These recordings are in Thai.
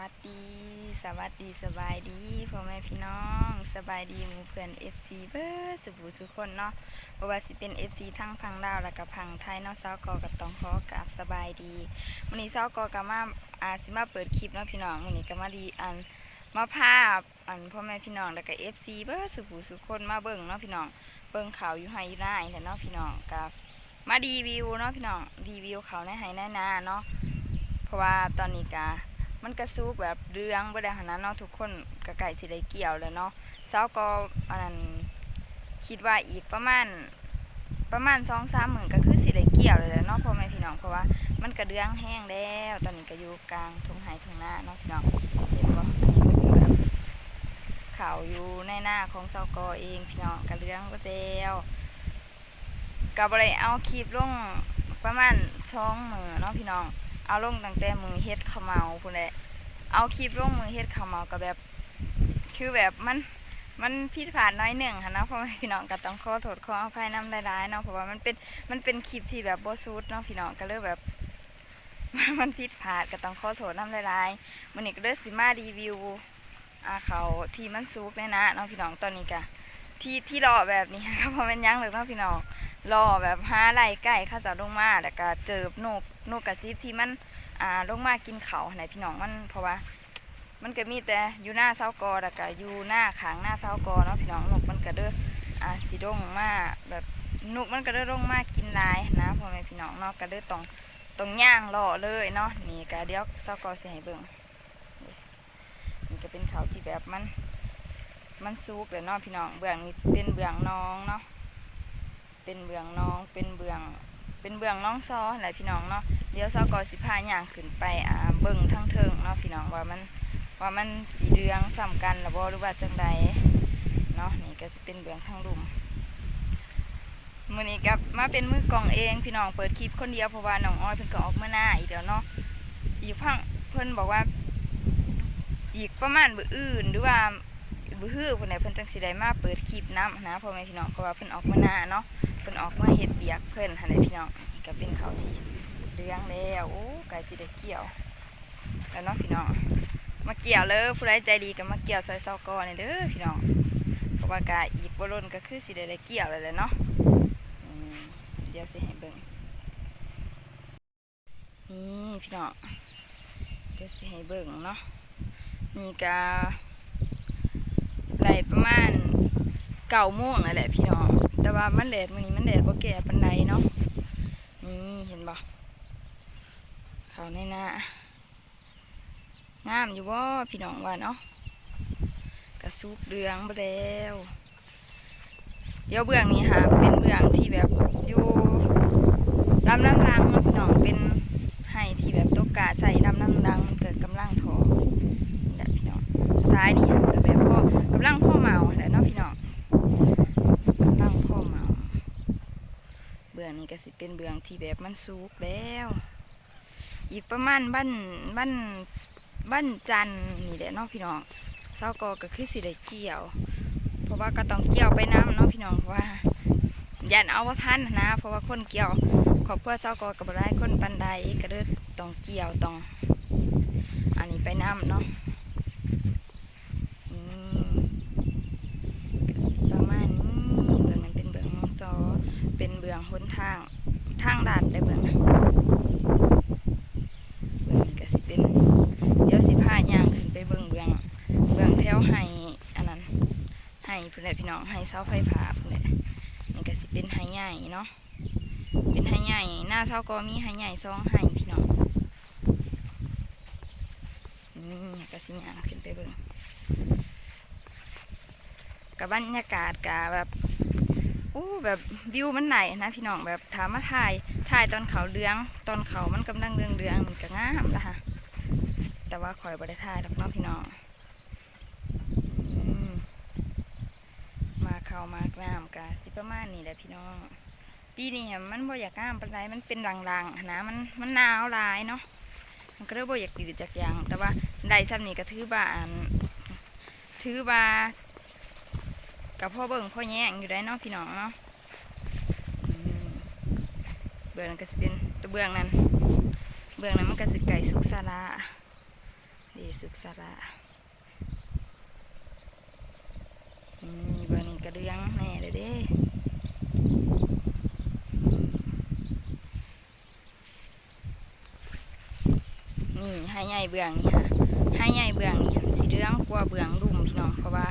วัสดี สวัสดีสบายดีพ่อแม่พี่น้องสบายดีหมู่เพื่อน FC เบิร์สุบูสุคนเนาะบ่ว่าสิเป็น FC ทั้งพังดาวและก็พังไทยเนาะซาวกอกับตองขอกับสบายดีมื้อนี้ซาวกอกับมาอาสิมาเปิดคลิปเนาะพี่น้องมื้อนี้ก็มาดีอันมาภาพอันพ่อแม่พี่น้องแล้วก็ FC เบิร์สุบูสุคนมาเบิ่งเนาะพี่น้องเบิ่งข่าวอยู่ไห้อยู่หน้าอีกแล้วเนาะพี่น้องกับมารีวิวเนาะพี่น้องรีวิวเขาในไห้ในนาเนาะเพราะว่าตอนนี้กา มันกระซุกแบบเรืองบ่ได้หันนเนาะทุกคนกระไก่สิได้เกี่ยวแล้วเนาะเช้าก็อันนั้นคิดว่าอีกประมาณประมาณสองสามหมื่นก็คือสิได้เกี่ยวเลยแหละเนาะพ่อแม่พี่น้องเพราะว่ามันกระเดืองแห้งแล้วตอนนี้ก็อยู่กลางทุ่งไห่ทุ่งนาเนาะพี่น้องเห็นบ่ข่าวอยู่ในหน้าของเช้ากอเองพี่น้องกระเดืองก็แล้วก็บ่ได้เอาคลิปลงประมาณสองมื้อเนาะพี่น้อง เอาลงตั้งแต่มือเฮ็ดขาวเมาพุ่นแหละเอาคลิปลงมือเฮ็ดขาวเมาก็แบบ คือแบบมันมันผิดพลาดน้อยหนึ่งค่ะเนาะเพราะว่าพี่น้องก็ต้องขอโทษขออภัยน้ำหลายๆเนาะเพราะว่ามันเป็นมันเป็นคลิปที่แบบบ่ซูดเนาะพี่น้องก็เลยแบบ มันผิดพลาดก็ต้องขอโทษนำลายๆมื้อนี้ก็เลยสิมารีวิวอาเขาที่มันซุกเนี่ยนะเนาะพี่น้องตอนนี้ก็ที่ที่รอแบบนี้ก็เพราะมันยังเลยเนาะพี่น้อง รอแบบหาไล่ไก่ข้าจะลงมาแล้วก็เจอนกนกกระจิบที่มันอ่าลงมากินเขาไหนพี่น้องมันเพราะว่า มันก็มีแต่อยู่หน้าเสากอแล้วก็อยู่หน้าขางหน้าเสากอเนาะพี่น้องนกมันก็เด้ออ่าสิลงมาแบบนกมันก็เด้อลงมากินลายนะพ่อแม่พี่น้องเนาะก็เด้อต้องต้องย่างรอเลยเนาะนี่ก็เดี๋ยวเสากอสิให้เบิ่งนี่ก็เป็นเขาที่แบบมันมันซุกเลยเนาะพี่น้องเบื้องนี้เป็นเบื้องน้องเนาะ เป็นเบืองน้องเป็นเบืองเป็นเบืองน้องซอหละพี่น้องเนาะเดี๋ยวซอกอสิพาย่างขึ้นไปอ่าเบิ่งทั้งเทิงเนาะพี่น้องว่ามันว่ามันสีเรืองซ้ำกันหรือบ่หรือว่าจังใดเนาะนี่ก็สิเป็นเบืองทั้งรุมมือนี้กับมาเป็นมือกล่องเองพี่น้องเปิดคลิปคนเดียวเพราะว่าน้องอ้อยเพิ่นก็ออกเมื่อหน้าอีกเดี๋ยวเนาะอีกพังเพิ่นบอกว่า อีกประมาณมื้ออื่นหรือว่า มื้อเพิ่นน่ะเพิ่นจังสิได้มาเปิดคลิปนํนะพ่อแม่พี่น้องเพราะว่าเพิ่นออกมื่อหน้าเนาะเพิ่นออกมาเฮ็ดเบียกเพิ่นหันแหละพี่น้องก็เป็นเขาที่เลี้ยงแล้วโอ้ไก่สิได้เกี่ยวแล้วเนาะพี่น้องมาเกี่ยวเลยผู้ใดใจดีก็มาเกี่ยวซอยเซากอนี่เด้อพี่น้องเพราะว่ากาอีกบ่ล้นก็คือสิได้ได้เกี่ยวแล้วแหละเนาะเดี๋ยวสิให้เบิ่งนี่พี่น้องเดี๋ยวสิให้เบิ่งเนาะนี่ก็ ได้ประมาณเก่าโม่วงนั่นแหละพี่น้อง แต่ว่ามันแดดมื้อนี้มันแดดบ่แก่ปานใดเนาะ นี่เห็นบ่เขาในหน้างามอยู่บ่พี่น้องว่าเนาะกระซุกเรืองบ่แล้วเดี๋ยวเบื้องนี้ค่ะเป็นเบื้องที่แบบอยู่ลำน้ำลังเนาะพี่น้องเป็นไห้ที่แบบตกกาใส่ลำน้ำลังมันเกิดกำลังทอนี่แหละพี่น้องซ้ายนี่ค่ะ แบบพ่อกำลังพ่อเมาแหละเนาะพี่น้องตั้งพ่อเมา เบื้องนี้ก็สิเป็นเบื้องที่แบบมันสุกแล้ว อีกประมาณบ้านบ้านบ้านจันนี่แหละเนาะพี่น้องเศร้ากอก็คือสิได้เกี่ยว เพราะว่าก็ต้องเกี่ยวไปน้ำเนาะพี่น้องเพราะว่ายันเอาว่าทันนะ เพราะว่าคนเกี่ยวขอบเพื่อเจ้ากอกับได้คนปันใดก็เด้อต้องเกี่ยวต้อง อันนี้ไปน้ำเนาะอืม ก็สิประมาณนี้เบื้องนั้นเป็นเบื้องน้องซอ เป็นเบื้องหนทางทางลาดได้เบื้องนะเบื้องนี้ก็สิเป็น เดี๋ยวสิพาย่างขึ้นไปเบื้องเบื้องเบื้องแถวไห้อันนั้น ไห้เพื่อนแหละพี่น้องไห้เสาไฟฟ้าเพื่อนแหละนี่ก็สิเป็นไห้ใหญ่เนาะเป็นไห้ใหญ่หน้าเสาก็มีไห้ใหญ่สองไห้พี่น้องนี่ก็สิยางขึ้นไปเบื้องกับบรรยากาศกะแบบอู้แบบวิวมันไหนนะพี่น้องแบบถามมาถ่ายถ่ายตอนเขาเรืองตอนเขามันกำลังเรืองเรืองมันก็งามละฮะแต่ว่าคอยบริถ่ายดอกเน้องพี่น้องอืมมา เขามากน้ำกะสิประมาณนี้แหละพี่น้อง ปีนี้มันบ่อยากงามปานใดมันเป็นลางๆนะมันมันหนาวหลายเนาะมันก็เลยบ่อยากตื่นจากยางแต่ว่าได้ซ้ำนี่ก็ถือว่าอันถือว่ากับพ่อเบิ่งพ่อแย่งอยู่ได้เนาะพี่น้องเนาะเบื้องก็สิเป็นตัวเบื้องนั้น เบื้องนั้นมันก็สิไก่สุกซาลาดีสุขสาระนี่เบอร์นี้ กระเดืองแม่เลยเด้นี่ให้ใหญ่เบื้องนี่ค่ะให้ใหญ่เบื้องนี่สีเรื่องกว่าเบื้องลุ่มพี่น้องเพราะว่า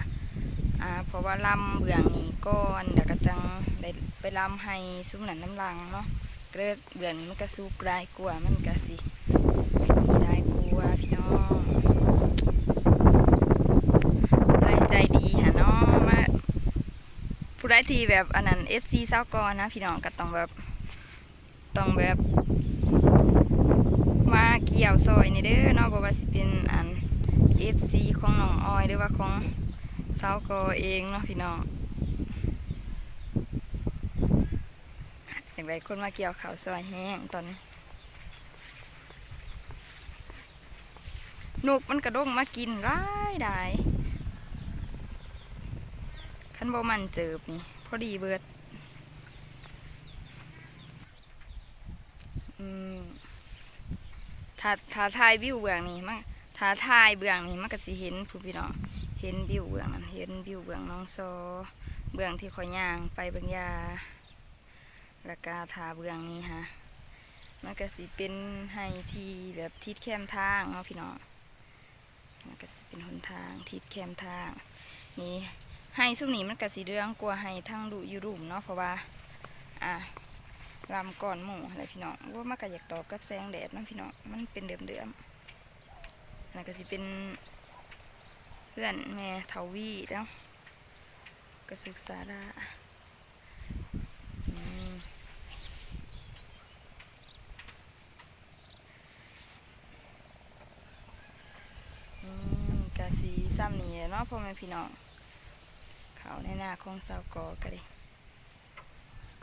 อ่าเพราะว่าลำเบื้องนี้ก้อนเดี๋ยวก็จังได้ไปลำให้ซุ้มหนันน้ำลังเนาะเกลือเบื้องนี้มันก็สูกได้กว่ามันก็สิได้กว่าพี่น้องผู้ใดใจดีฮะเนาะมา ผู้ทีแบบอันนั้น FC เศร้ากอนนะพี่น้องก็ต้องแบบต้องแบบ มาเกี่ยวซอยนี่เด้อเนาะบ่ว่าสิเป็นอัน FC ของน้องออยหรือว่าของเศร้าก็เองเนาะพี่น้องอย่างไรคนมาเกี่ยวเขาวซอยแห้งตอนนี้นกมันกระด้งมากินร้ายได้ ขันบ่มันเจิบนี่ พอดีเบิดอืมถ้าถ้าทายวิวเบื้องนี้มันถ้าทายเบื้องนี้มันก็สิเห็นผู้พี่น้องเห็นวิวเบื้องนั้นเห็นวิวเบื้องน้องโซเบื้องที่คอยย่างไปเบื้องยาแล้วก็ทาเบื้องนี้ฮะมันก็สิเป็นให้ที่แบบทิศแคมทางเนาะพี่น้องมันก็สิเป็นหนทางทิศแคมทางนี่ ให้สุกนี้มันก็สิเรื่องกลัวให้ทั้งดุอยูรุมเนาะเพราะว่าอะลำก่อนหมูอะไรพี่น้องว่ามันก็อยากตอบกับแสงแดดเนาะพี่น้องมันเป็นเดือมเดือมแล้วก็สิเป็นเพื่อนแม่เทาวีแล้วกระสุกสาระอืมอืมกะสีซ้ำนี่เนาะพ่อแม่พี่น้อง เขาในหน้าของเสากอกะดิ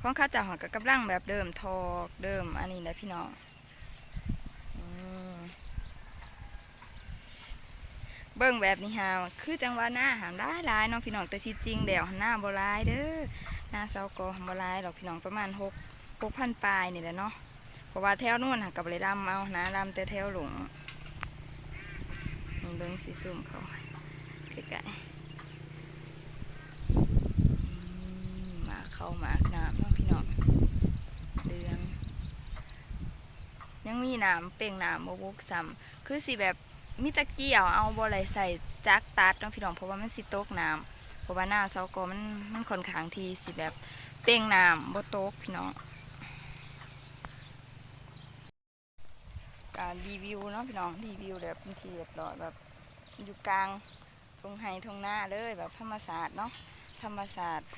ของข้าจ้าหอกับกำลังแบบเดิมทอกเดิมอันนี้นะพี่น้องเบิ่งแบบนี้ฮะคือจังหวะหน้าหามได้หลายน้องพี่น้องแต่ที่จริงเดี๋ยวหน้าบ่หลายเด้อหน้าเสากอบ่หลายหรอกพี่น้องประมาณหกหกพันปลายนี่แหละเนาะเพราะว่าแถวนู่นหากับเลยดำเอานะดำแต่แถวหลงนี่เบิ่งสิซุ่มเขาใกล้ๆอืมมา เข้ามาน้ำเนาะพี่น้องเดืองยังมีน้ำเป่งน้ำบวกซ้ำคือสิแบบมีตะเกียวเอาบอะไรใส่จักตัดเนาะพี่น้องเพราะว่ามันสิตกน้ำเพราะว่าหน้าเสากมันมันค่อนข้างทีสิแบบเป้งน้ำบ่ตกพี่น้องการรีวิวเนาะพี่น้องรีวิวแบบเป็นทีเรียบร้อยแบบอยู่กลางทงไห้ทงหน้าเลยแบบธรรมศาสตร์เนาะธรรมศาสตร์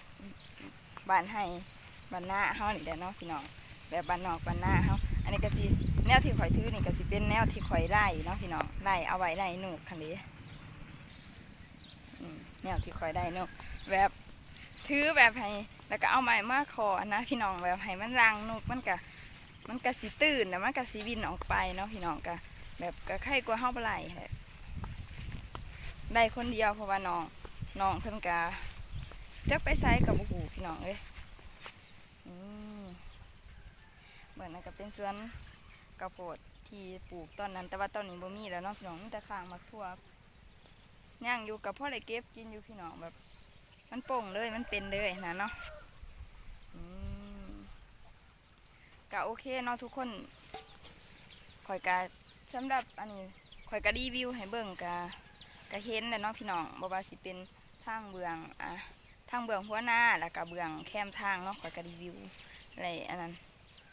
บ้านไห้บ้านหน้าเฮานี่แหละเนาะพี่น้องแบบบ้านนอกบ้านหน้าเฮาอันนี้ก็สิแนวที่ข่อยถือนี่ก็สิเป็นแนวที่ข่อยไล่เนาะพี่น้องไล่เอาไว้ไล่หนูกคันนี้แนวที่ข่อยได้หนูกแบบถือแบบให้แล้วก็เอาไม้มาคอนะพี่น้องแบบให้มันรังหนูกมันก็มันก็สิตื่นแล้วมันก็สิบินออกไปเนาะพี่น้องก็แบบก็ใครกลัวเฮาบ่ไหลแหละได้คนเดียวเพราะว่าน้องน้องเพิ่นก็จักไปไสกับบ่ฮู้ พี่น้องเอ้ยเหมือนนั่นก็เป็นสวนกระโพดที่ปลูกตอนนั้น แต่ว่าตอนนี้บ่มีแล้วเนาะพี่น้องมีแต่ข้างมักทั่วย่างอยู่กับพ่อเลยเก็บกินอยู่พี่น้องแบบ มันโป่งเลยมันเป็นเลยนะเนาะก็โอเคเนาะทุกคนข่อยกะสำหรับอันนี้ข่อยกะรีวิวให้เบิ่งกะกะเห็นแหล้วเนาะพี่น้องบ่ว่าสิเป็นทางเบืองอะ ทางเบืองหัวหน้าแล้วก็เบืองแคมทางเนาะข่อยกะรีวิวอะไรอันนั้น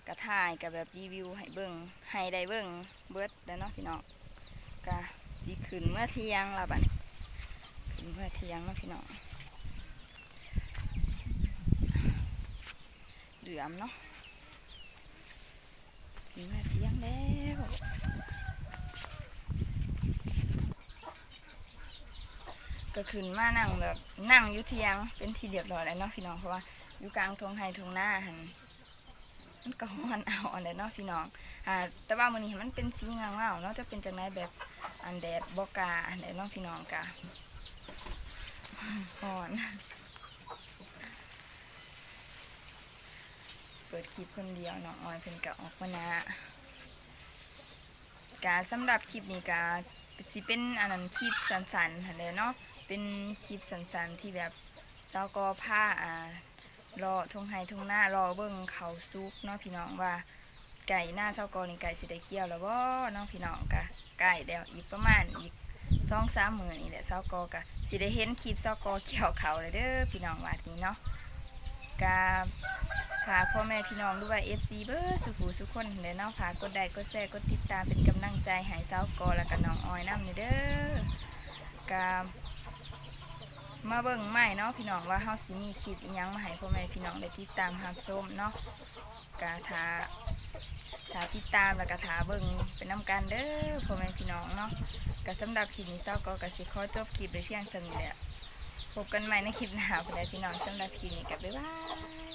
กระถ่ายกับแบบรีวิวให้เบิ่งให้ได้เบิ่งเบิดแล้วเนาะพี่น้องกะสิขึ้นเมื่อเที่ยงและบัดขึ้นเมื่อเที่ยงเนาะพี่น้องเหลือมเนาะขึ้นเมื่อเที่ยงแล้ว ก็ขึ้นมานั่งแบบนั่งยู่เที่ยงเป็นที่เรียบร้อยแล้วเนาะพี่น้องเพราะว่าอยู่กลางทงไฮทงหน้าหันมันก็ฮ้อนเอาอันเดเนาะพี่น้องอ่าแต่ว่ามื้อนี้มันเป็นสีเงาเงาๆเนาะจะเป็นจังไดแบบอันแดดบ่กาอันใดดเนาะพี่น้องกะฮ้อนเปิดคลิปคนเดียวน้องออยเพิ่นก็ออกมานะกาสำหรับคลิปนี้กาสิเป็นอันนั้นคลิปสันๆหั่นแหละเนาะ เป็นคลิปสั้นๆที่แบบสากอผ้าอ่ารอทงไห้ทงหน้ารอเบิ่งเขาซุกเนาะพี่น้องว่าไก่หน้าสากอนี่ไก่สิได้เกี่ยวแล้วบ่เนาะพี่น้องกะไก่แล้วอีกประมาณอีกสองสามหมื้อนี่แหละสากอกะสิได้เห็นคลิปสากอเกี่ยวเขาเลยเด้อพี่น้องวาดนี้เนาะกะฝากพ่อแม่พี่น้องด้วย FC เบอร์สุขูสุขคนเด้อเนาะฝากกดไลค์กดแชร์กดติดตามเป็นกำลังใจให้สากอแล้วก็น้องออยน้ำนี่เด้อกะ มาเบิ่งใหม่เนาะพี่น้องว่าเฮาสิมีคลิปอีหยังมาให้พ่อแม่พี่น้องได้ติดตามรับชมเนาะกาถาถ้าติดตามแล้วก็ถาเบิ่งเป็นน้ำกันเด้อพ่อแม่พี่น้องเนาะก็สำหรับคลิปนี้เจ้าก็กสิขอจบคลิปไปเพียงเท่านี้แหละพบกันใหม่ในคลิปหน้าพ่อแม่พี่น้องสำหรับคลิปนี้ก็บ๊ายบาย